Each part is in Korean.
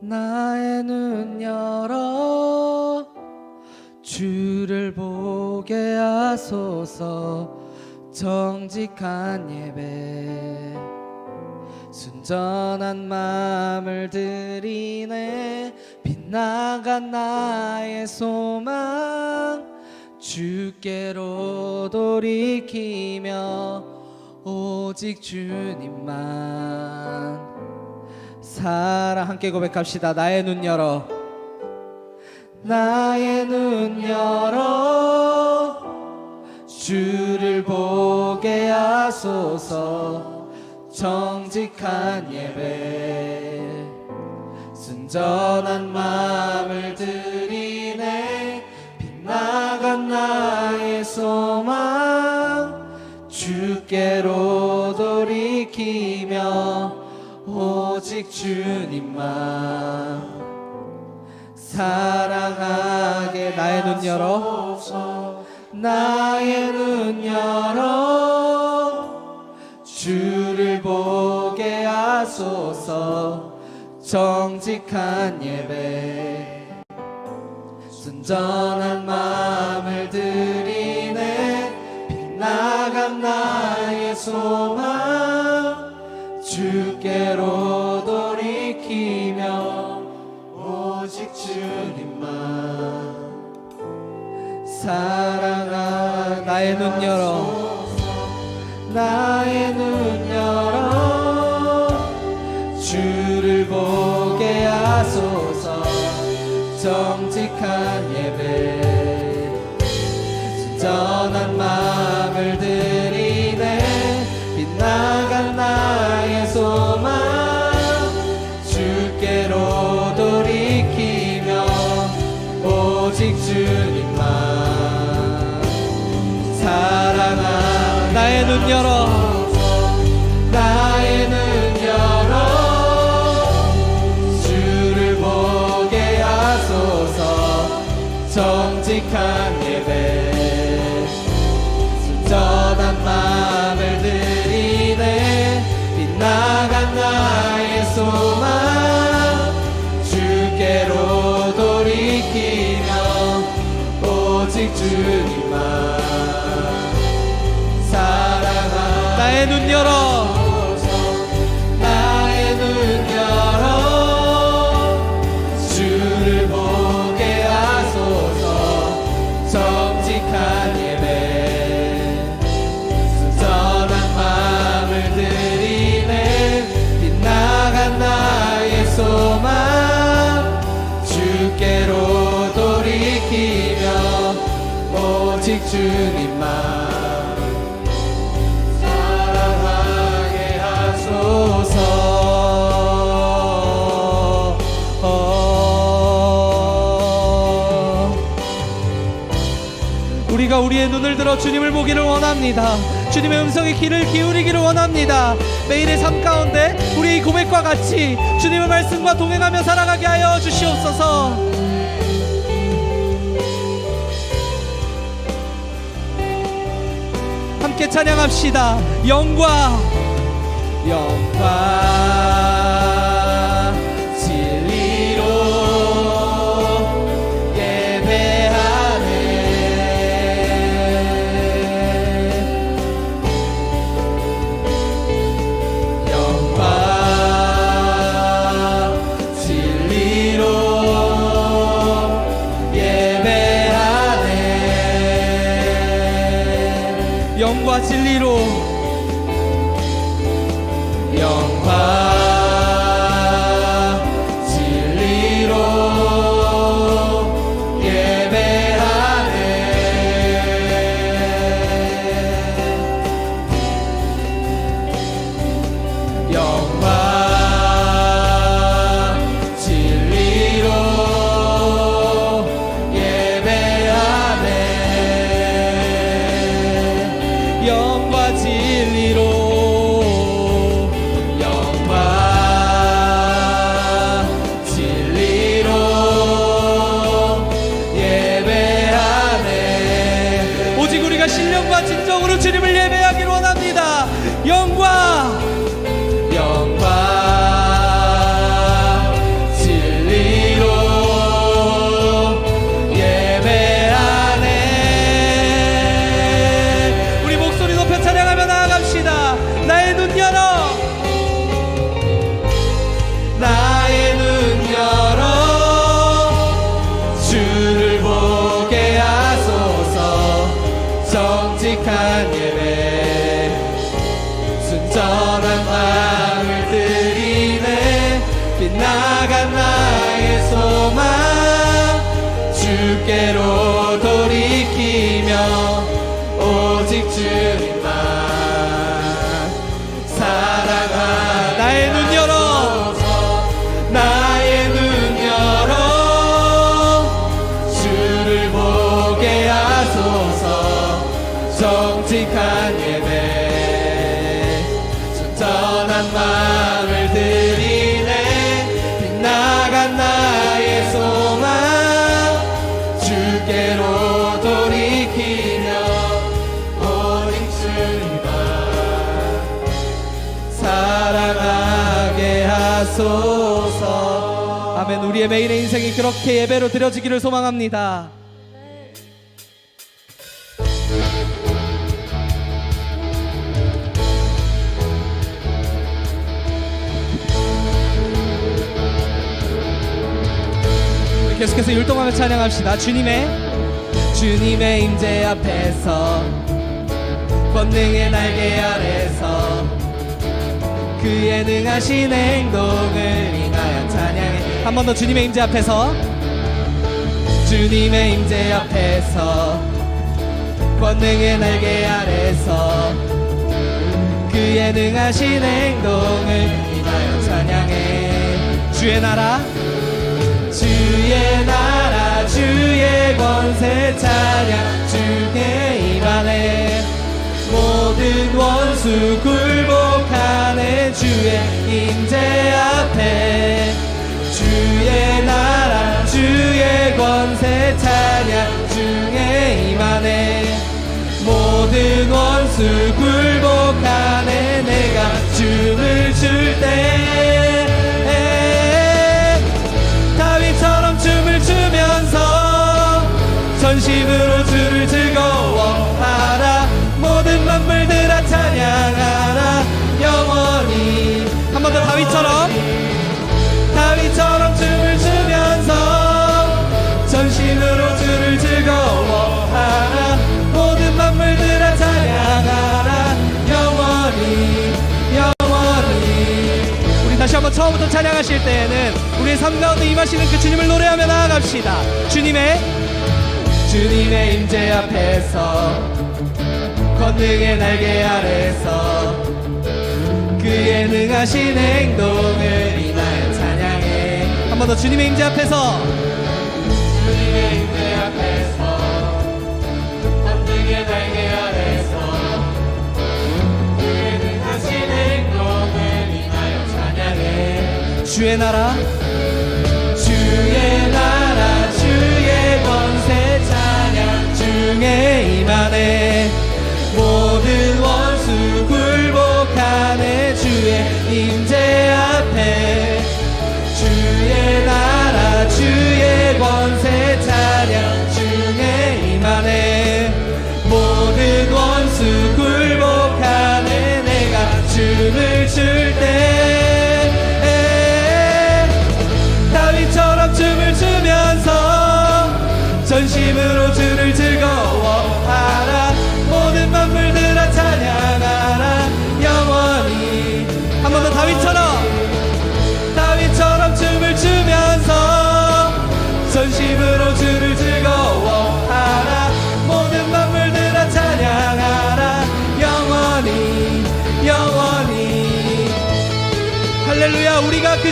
나의 눈 열어. 주를 보게 하소서. 정직한 예배. 순전한 마음을 드리네. 빗나간 나의 소망. 주께로 돌이키며 오직 주님만 사랑 함께 고백합시다. 나의 눈 열어. 나의 눈 열어. 주를 보게 하소서. 정직한 예배. 순전한 마음을 드리네. 빗나간 나의 소망. 주께로 오직 주님만 사랑하게 나의 눈 열어. 나의 눈 열어. 주를 보게 하소서. 정직한 예배. 순전한 마음을 드리네. 빗나간 나의 소망. 주께로 사랑하 나의 눈 열어. 나의 눈 열어. 주를 보게 하소서. 정직한 열어 눈 열어. 나의 눈 열어. 주를 보게 하소서. 정직한 예배. 순전한 마음을 드리네. 빗나간 나의 소망. 주께로 돌이키며 오직 주님만 우리의 눈을 들어 주님을 보기를 원합니다. 주님의 음성에 귀를 기울이기를 원합니다. 매일의 삶 가운데 우리의 고백과 같이 주님의 말씀과 동행하며 살아가게 하여 주시옵소서. 함께 찬양합시다. 영광, 영광, 하소서. 아멘. 우리의 매일의 인생이 그렇게 예배로 드려지기를 소망합니다. 계속해서 율동하며 찬양합시다. 주님의 주님의 임재 앞에서 권능의 날개 아래서 그의 능하신 행동을 인하여 찬양해. 한 번 더 주님의 임재 앞에서. 주님의 임재 앞에서. 권능의 날개 아래서. 그의 능하신 행동을 인하여 찬양해. 주의 나라. 주의 나라 주의 권세 찬양 주의 임하네 모든 원수 굴복하네 주의 임재 앞에. 주의 나라 주의 권세 찬양 주의 임하네. 모든 원수 굴 다시 한번 처음부터 찬양하실 때에는 우리의 삶 가운데 임하시는 그 주님을 노래하며 나아갑시다. 주님의 주님의 임재 앞에서 권능의 날개 아래서 그의 능하신 행동을 인하여 찬양해 한 번 더 주님의 임재 앞에서. 주님의 주의 나라. 주의 나라 주의 권세 찬양 중에 임하네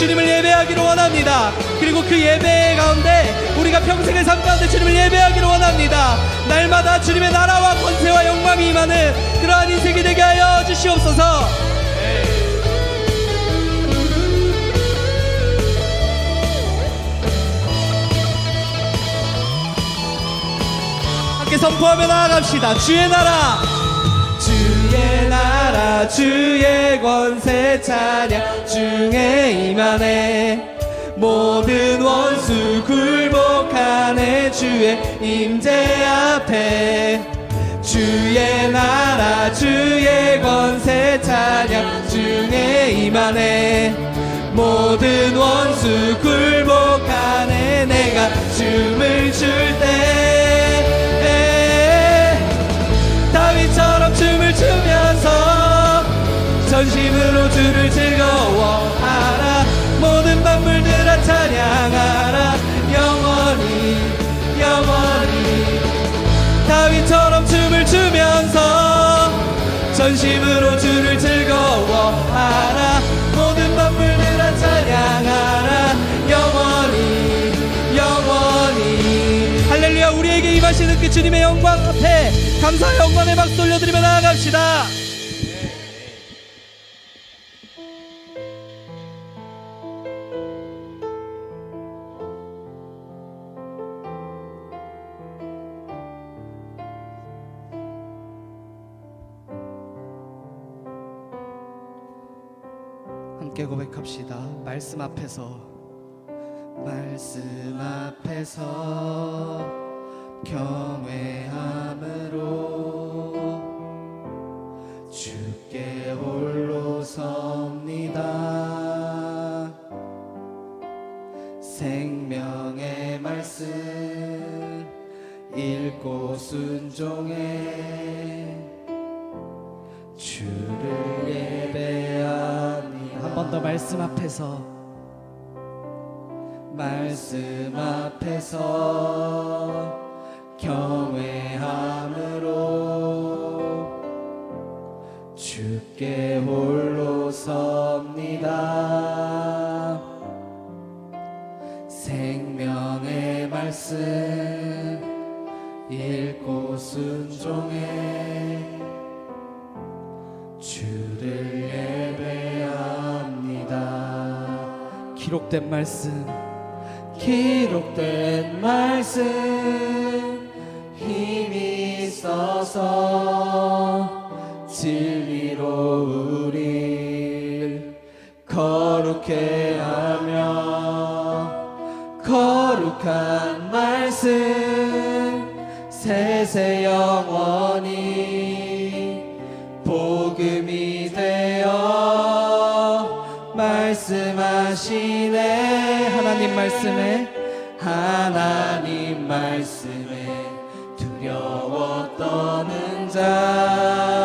주님을 예배하기를 원합니다. 그리고 그 예배 가운데 우리가 평생의 삶 가운데 주님을 예배하기를 원합니다. 날마다 주님의 나라와 권세와 영광이 임하는 그러한 인생이 되게 하여 주시옵소서. 함께 선포하며 나아갑시다. 주의 나라 주의 나라 주의 권세 찬양 중에 임하네. 모든 원수 굴복하네 주의 임재 앞에. 주의 나라 주의 권세 찬양 중에 임하네. 모든 원수 굴복하네 내가 춤을 출때 주로 주를 즐거워하라. 모든 만물들아 찬양하라. 영원히 영원히. 다윗처럼 춤을 추면서 전심으로 주를 즐거워하라. 모든 만물들아 찬양하라. 영원히 영원히. 할렐루야 우리에게 임하시는 그 주님의 영광 앞에 감사의 영광의 박수 올려드리며 나아갑시다. 함께 고백합시다. 말씀 앞에서 말씀 앞에서 경외함으로 주께 홀로 섭니다. 생명의 말씀 읽고 순종해 번 더 말씀 앞에서. 말씀 앞에서 경외함으로 주께 홀로 섭니다. 생명의 말씀 읽고 순종해 기록된 말씀, 기록된 말씀, 힘이 있어서 진리로 우릴 거룩해 하며 거룩한 말씀. 세세 말씀에 하나님 말씀에 두려워 떠는 자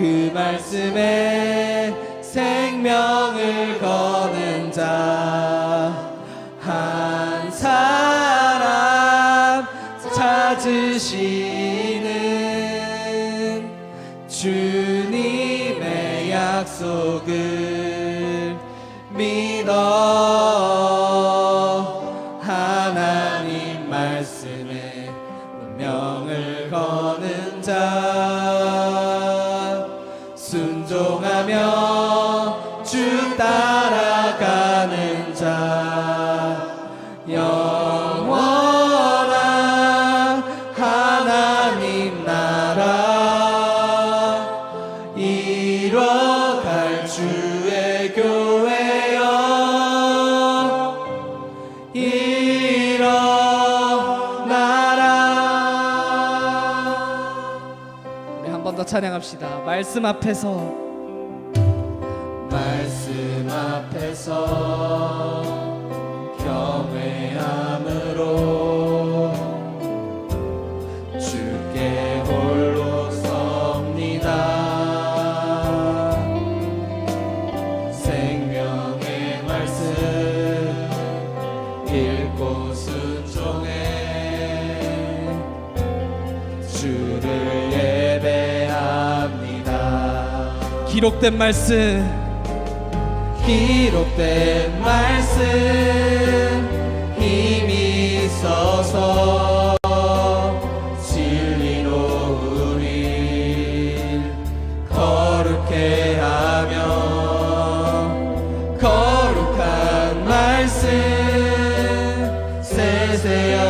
그 말씀에 생명을 거는 자. 한 사람 찾으시는 주님의 약속을 영원한 하나님 나라 이뤄갈 주의 교회여 일어나라. 더 찬양합시다. 말씀 앞에서. 말씀 앞에서 기록된 말씀. 기록된 말씀 힘이 있어서 진리로 우릴 거룩해 하며 거룩한 말씀 세세 영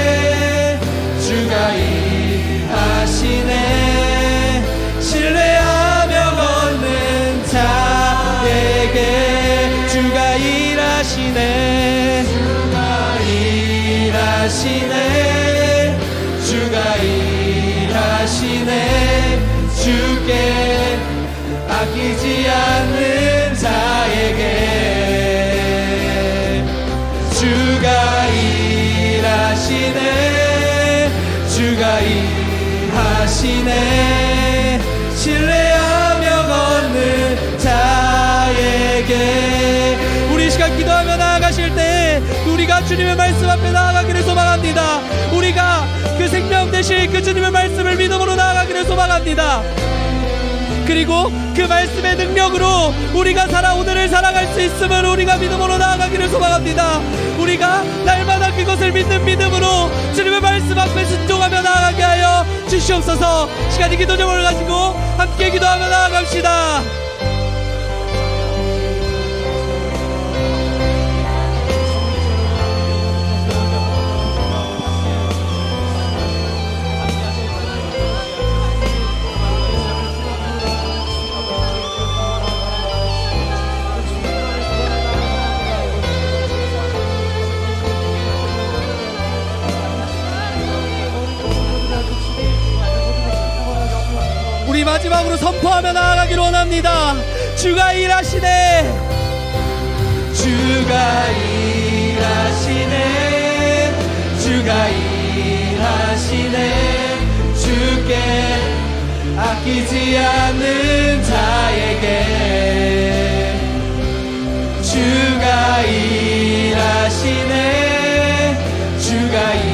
일하시네 신뢰하며 걷는 자에게 우리 이 시간 기도하며 나아가실 때 우리가 주님의 말씀 앞에 나아가기를 소망합니다. 우리가 그 생명 되실 그 주님의 말씀을 믿음으로 나아가기를 소망합니다 그리고 그 말씀의 능력으로 우리가 살아 오늘을 살아갈 수 있음을 우리가 믿음으로 나아가기를 소망합니다. 우리가 날마다 그것을 믿는 믿음으로 주님의 말씀 앞에 순종하며 나아가게 하여 주시옵소서. 시간이 기도 제목을 가지고 함께 기도하며 나아갑시다. 우리 마지막으로 선포하며 나아가기로 원합니다. 주가 일하시네. 주가 일하시네. 주가 일하시네. 주께 아끼지 않는 자에게 주가 일하시네. 주가 일하시네.